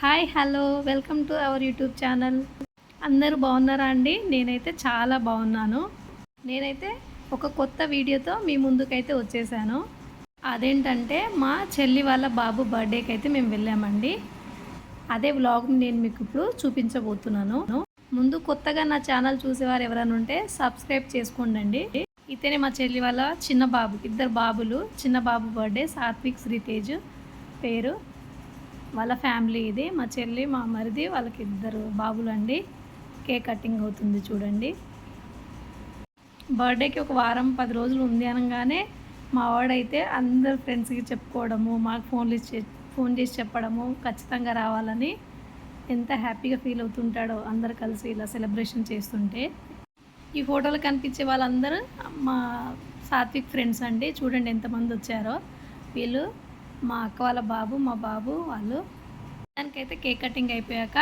Hi hello. Welcome to our YouTube channel. అందరూ బాగున్నారా అండి? నేనైతే చాలా బాగున్నాను. నేనైతే ఒక కొత్త వీడియోతో మీ ముందుకైతే వచ్చేసాను. అదేంటంటే మా చెల్లి వాళ్ళ బాబు బర్త్డేకి అయితే మేము వెళ్ళామండి. అదే వ్లాగ్ నేను మీకు ఇప్పుడు చూపించబోతున్నాను. ముందు కొత్తగా నా ఛానల్ చూసేవారు ఎవరైనా ఉంటే సబ్స్క్రైబ్ చేసుకోండి ఇతనే మా చెల్లి వాళ్ళ చిన్న బాబు. ఇద్దరు బాబులు. చిన్న బాబు బర్త్డే సాత్విక్ శ్రీతేజ్ పేరు. వాళ్ళ ఫ్యామిలీ ఇది మా చెల్లి మా మరిది వాళ్ళకి ఇద్దరు బాబులు అండి. కేక్ కటింగ్ అవుతుంది చూడండి. బర్త్డేకి ఒక వారం పది రోజులు ఉంది అనగానే మా వాడైతే అందరు ఫ్రెండ్స్కి చెప్పుకోవడము మాకు ఫోన్లు ఇచ్చి ఫోన్ చేసి చెప్పడము ఖచ్చితంగా రావాలని ఎంత హ్యాపీగా ఫీల్ అవుతుంటాడో అందరు కలిసి ఇలా సెలబ్రేషన్ చేస్తుంటే. ఈ ఫోటోలు కనిపించే వాళ్ళందరూ మా సాత్విక్ ఫ్రెండ్స్ అండి. చూడండి ఎంతమంది వచ్చారో. వీళ్ళు మా అక్క వాళ్ళ బాబు మా బాబు వాళ్ళు. దానికైతే కేక్ కటింగ్ అయిపోయాక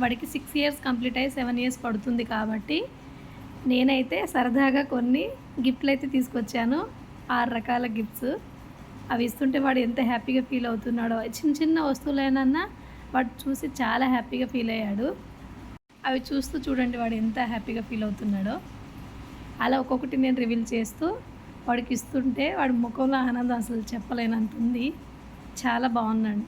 వాడికి సిక్స్ ఇయర్స్ కంప్లీట్ అయ్యి సెవెన్ ఇయర్స్ పడుతుంది కాబట్టి నేనైతే సరదాగా కొన్ని గిఫ్ట్లు అయితే తీసుకొచ్చాను. ఆరు రకాల గిఫ్ట్స్. అవి ఇస్తుంటే వాడు ఎంత హ్యాపీగా ఫీల్ అవుతున్నాడో. చిన్న చిన్న వస్తువులైనా వాడు చూసి చాలా హ్యాపీగా ఫీల్ అయ్యాడు. అవి చూస్తూ చూడండి వాడు ఎంత హ్యాపీగా ఫీల్ అవుతున్నాడో. అలా ఒక్కొక్కటి నేను రివీల్ చేస్తూ వాడికి ఇస్తుంటే వాడి ముఖంలో ఆనందం అసలు చెప్పలేనంత ఉంది చాలా బాగున్నాడు.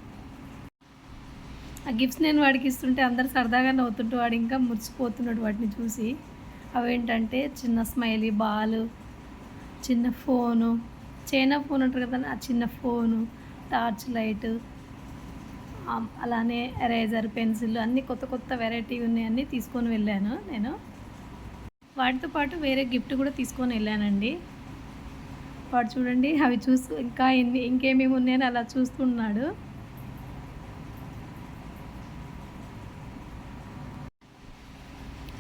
ఆ గిఫ్ట్స్ నేను వాడికి ఇస్తుంటే అందరు సరదాగా నవ్వుతుంటే వాడు ఇంకా మురిసిపోతున్నాడు వాటిని చూసి. అవేంటంటే చిన్న స్మైలీ బాల్ చిన్న ఫోను చైనా ఫోన్ అంటారు కదా ఆ చిన్న ఫోను టార్చ్ లైట్ అలానే ఎరేజర్ పెన్సిల్ అన్నీ కొత్త కొత్త వెరైటీ ఉన్నాయన్నీ తీసుకొని వెళ్ళాను నేను. వాటితో పాటు వేరే గిఫ్ట్ కూడా తీసుకొని వెళ్ళానండి. వాడు చూడండి. అవి చూస్తూ ఇంకా ఎన్ని ఇంకేమేమి ఉన్నాయని అలా చూస్తున్నాడు.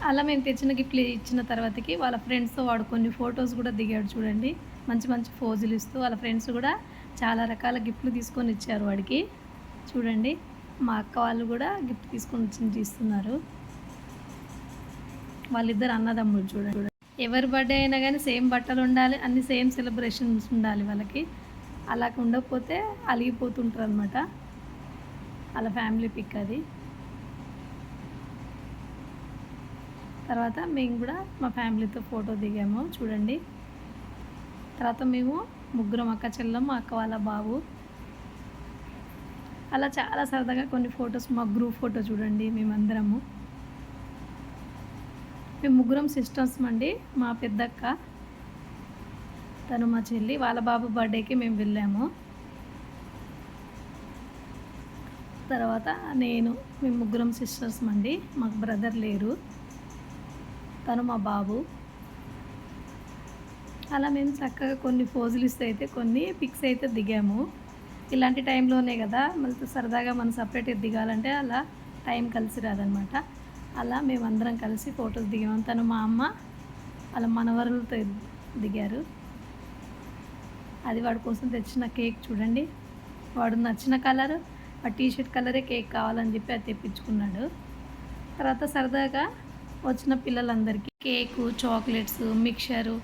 అలా మేము తెచ్చిన గిఫ్ట్లు ఇచ్చిన తర్వాతకి వాళ్ళ ఫ్రెండ్స్తో వాడు కొన్ని ఫొటోస్ కూడా దిగాడు చూడండి. మంచి మంచి ఫోజులు ఇస్తూ వాళ్ళ ఫ్రెండ్స్ కూడా చాలా రకాల గిఫ్ట్లు తీసుకొని ఇచ్చారు వాడికి. చూడండి మా అక్క వాళ్ళు కూడా గిఫ్ట్ తీసుకొని వచ్చి ఇస్తున్నారు వాళ్ళిద్దరు అన్నదమ్ములు చూడండి. ఎవరి బర్త్డే అయినా కానీ సేమ్ బట్టలు ఉండాలి అన్ని సేమ్ సెలబ్రేషన్స్ ఉండాలి వాళ్ళకి. అలా ఉండకపోతే అలిగిపోతుంటారు అనమాట అలా ఫ్యామిలీ పిక్ అది. తర్వాత మేము కూడా మా ఫ్యామిలీతో ఫోటో దిగాము చూడండి. తర్వాత మేము ముగ్గురం అక్క చెల్లం మా అక్క వాళ్ళ బాబు. అలా చాలా సరదాగా కొన్ని ఫొటోస్ మా గ్రూప్ ఫోటో చూడండి మేమందరము. మేము ముగ్గురం సిస్టర్స్ అండి మా పెద్దక్క తను మా చెల్లి వాళ్ళ బాబు బర్త్డేకి మేము వెళ్ళాము. తర్వాత నేను మేము ముగ్గురం సిస్టర్స్ అండి మాకు బ్రదర్ లేరు. తను మా బాబు. అలా మేము చక్కగా కొన్ని ఫోజులు ఇస్తే అయితే కొన్ని పిక్స్ అయితే దిగాము. ఇలాంటి టైంలోనే కదా మళ్ళీ సరదాగా మనం సపరేట్ దిగాలంటే అలా టైం కలిసి రాదనమాట అలా మేమందరం కలిసి ఫొటోస్ దిగాము తను మా అమ్మ అలా మనవరులతో దిగారు. అది వాడి కోసం తెచ్చిన కేక్ చూడండి. వాడు నచ్చిన కలర్ ఆ టీషర్ట్ కలరే కేక్ కావాలని చెప్పి అది తెప్పించుకున్నాడు. తర్వాత సరదాగా వచ్చిన పిల్లలందరికీ కేకు చాక్లెట్స్ మిక్చరు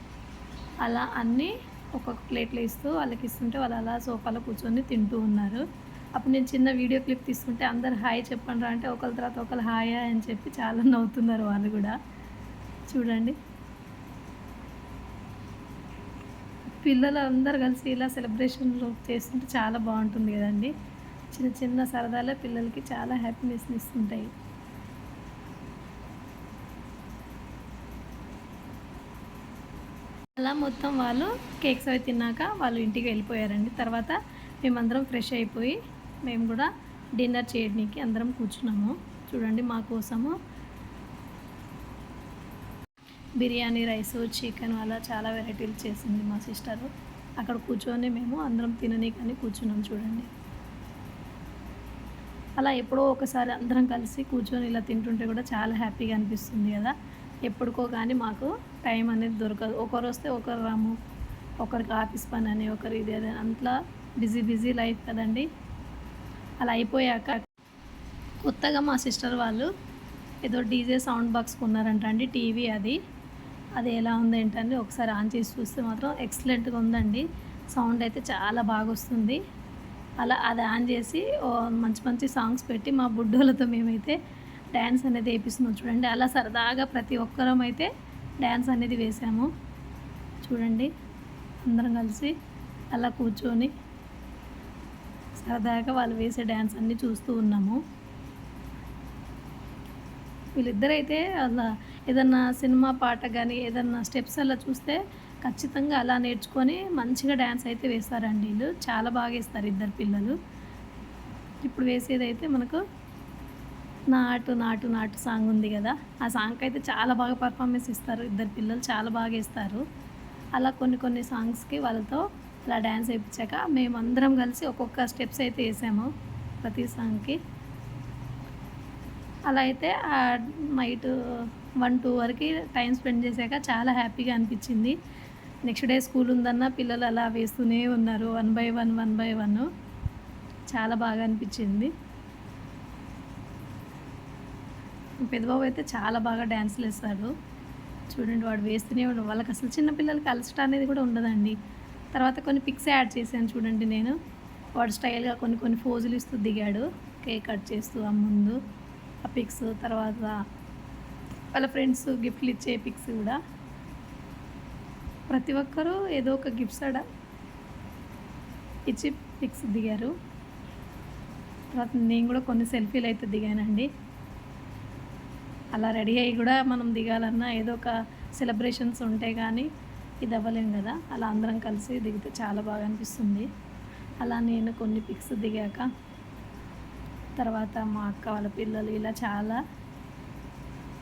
అలా అన్నీ ఒక్కొక్క ప్లేట్లో ఇస్తూ వాళ్ళకి ఇస్తుంటే వాళ్ళు అలా సోఫాలో కూర్చొని తింటూ ఉన్నారు. అప్పుడు నేను చిన్న వీడియో క్లిప్ తీసుకుంటే అందరు హాయ్ చెప్పండి రా అంటే ఒకరి తర్వాత ఒకరు హాయ్ అని చెప్పి చాలా నవ్వుతున్నారు వాళ్ళు కూడా. చూడండి. పిల్లలు అందరు కలిసి ఇలా సెలబ్రేషన్లు చేస్తుంటే చాలా బాగుంటుంది కదండి. చిన్న చిన్న సరదాలే పిల్లలకి చాలా హ్యాపీనెస్ని ఇస్తుంటాయి. అలా మొత్తం వాళ్ళు కేక్స్ అవి తిన్నాక వాళ్ళు ఇంటికి వెళ్ళిపోయారండి. తర్వాత మేమందరం ఫ్రెష్ అయిపోయి మేము కూడా డిన్నర్ చేయడానికి అందరం కూర్చున్నాము. చూడండి మా కోసము బిర్యానీ రైస్ చికెన్ అలా చాలా వెరైటీలు చేసింది మా సిస్టరు. అక్కడ కూర్చొని మేము అందరం తినని కానీ కూర్చున్నాం చూడండి. అలా ఎప్పుడో ఒకసారి అందరం కలిసి కూర్చొని ఇలా తింటుంటే కూడా చాలా హ్యాపీగా అనిపిస్తుంది కదా. ఎప్పటికో కానీ మాకు టైం అనేది దొరకదు. ఒకరు వస్తే ఒకరు రాము ఒకరికి ఆఫీస్ పని అని ఒకరు ఇది అది అంతలా బిజీ బిజీ లైఫ్ కదండి. అలా అయిపోయాక కొత్తగా మా సిస్టర్ వాళ్ళు ఏదో డీజే సౌండ్ బాక్స్ కొన్నారంట అండి టీవీ అది. అది ఎలా ఉంది ఏంటండి? ఒకసారి ఆన్ చేసి చూస్తే మాత్రం ఎక్సలెంట్గా ఉందండి. సౌండ్ అయితే చాలా బాగా వస్తుంది. అలా అది ఆన్ చేసి మంచి మంచి సాంగ్స్ పెట్టి మా బుడ్డోళ్ళతో మేమైతే డ్యాన్స్ అనేది వేపిస్తున్నాం చూడండి. అలా సరదాగా ప్రతి ఒక్కరం అయితే డ్యాన్స్ అనేది వేసాము. చూడండి అందరం కలిసి అలా కూర్చొని సరదాగా వాళ్ళు వేసే డ్యాన్స్ అన్నీ చూస్తూ ఉన్నాము. వీళ్ళిద్దరైతే అలా ఏదన్నా సినిమా పాట కానీ ఏదన్నా స్టెప్స్ అలా చూస్తే ఖచ్చితంగా అలా నేర్చుకొని మంచిగా డ్యాన్స్ అయితే వేస్తారండి వీళ్ళు. చాలా బాగా వేస్తారు ఇద్దరు పిల్లలు. ఇప్పుడు వేసేదైతే మనకు నాటు నాటు నాటు సాంగ్ ఉంది కదా ఆ సాంగ్కి అయితే చాలా బాగా పర్ఫార్మెన్స్ ఇస్తారు. ఇద్దరు పిల్లలు చాలా బాగా వేస్తారు. అలా కొన్ని కొన్ని సాంగ్స్కి వాళ్ళతో అలా డ్యాన్స్ వేయించాక మేమందరం కలిసి ఒక్కొక్క స్టెప్స్ అయితే వేసాము ప్రతి సాంగ్కి. అలా అయితే నైట్ వన్ టూ వరకు టైం స్పెండ్ చేశాక చాలా హ్యాపీగా అనిపించింది. నెక్స్ట్ డే స్కూల్ ఉందన్న పిల్లలు అలా వేస్తూనే ఉన్నారు one by one one by one. చాలా బాగా అనిపించింది. పెద్దబాబు అయితే చాలా బాగా డ్యాన్స్లు వేస్తాడు. చూడండి వాడు వేస్తూనే ఉన్నాడు వాళ్ళకి అసలు చిన్నపిల్లలకి అలసట అనేది కూడా ఉండదండి. తర్వాత కొన్ని పిక్స్ యాడ్ చేశాను చూడండి నేను. వాడు స్టైల్గా కొన్ని కొన్ని ఫోజులు ఇస్తూ దిగాడు. కేక్ కట్ చేస్తూ ఆ ముందు ఆ పిక్స్ తర్వాత వాళ్ళ ఫ్రెండ్స్ గిఫ్ట్లు ఇచ్చే పిక్స్ కూడా. ప్రతి ఒక్కరూ ఏదో ఒక గిఫ్ట్స్ అడ ఇచ్చి పిక్స్ దిగారు. తర్వాత నేను కూడా కొన్ని సెల్ఫీలు అయితే దిగానండి. అలా రెడీ అయ్యి కూడా మనం దిగాలన్నా ఏదో ఒక సెలబ్రేషన్స్ ఉంటే కానీ ఇది అవ్వలేం కదా? అలా అందరం కలిసి దిగితే చాలా బాగా అనిపిస్తుంది. అలా నేను కొన్ని పిక్స్ దిగాక తర్వాత మా అక్క వాళ్ళ పిల్లలు ఇలా చాలా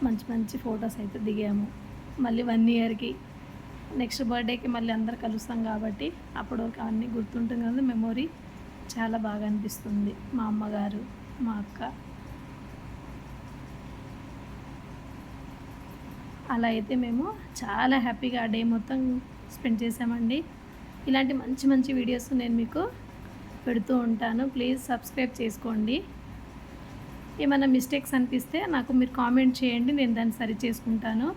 మంచి మంచి ఫొటోస్ అయితే దిగాము. మళ్ళీ వన్ ఇయర్కి నెక్స్ట్ బర్త్డేకి మళ్ళీ అందరు కలుస్తాం కాబట్టి అప్పుడు అవన్నీ గుర్తుంటుంది కదా? మెమొరీ చాలా బాగా అనిపిస్తుంది. మా అమ్మగారు మా అక్క. అలా అయితే మేము చాలా హ్యాపీగా ఆ డే మొత్తం స్పెండ్ చేసామండి ఇలాంటి మంచి మంచి వీడియోస్ నేను మీకు పెడుతూ ఉంటాను. ప్లీజ్ సబ్స్క్రైబ్ చేసుకోండి. ఏమైనా మిస్టేక్స్ అనిపిస్తే నాకు మీరు కామెంట్ చేయండి. నేను దాన్ని సరి చేసుకుంటాను.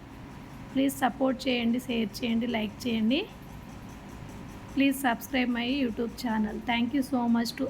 ప్లీజ్ సపోర్ట్ చేయండి షేర్ చేయండి లైక్ చేయండి. Please subscribe my YouTube channel. Thank you so much to